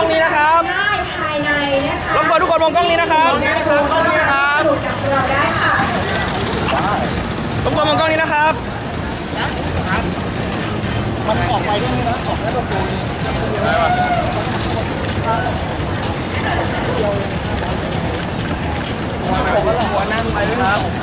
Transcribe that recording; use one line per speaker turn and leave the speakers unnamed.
ล้องนี้นะครับได้ภายในนะคะรบกวนทุกคนมองกล้องนี้นะครับกล้องนี้นะครับรรบ
กวนมองกล้องนี้นะครับมันออกไปด้วยนะออกแล้วประตูนี้หัวนั่งไปด้วยครับ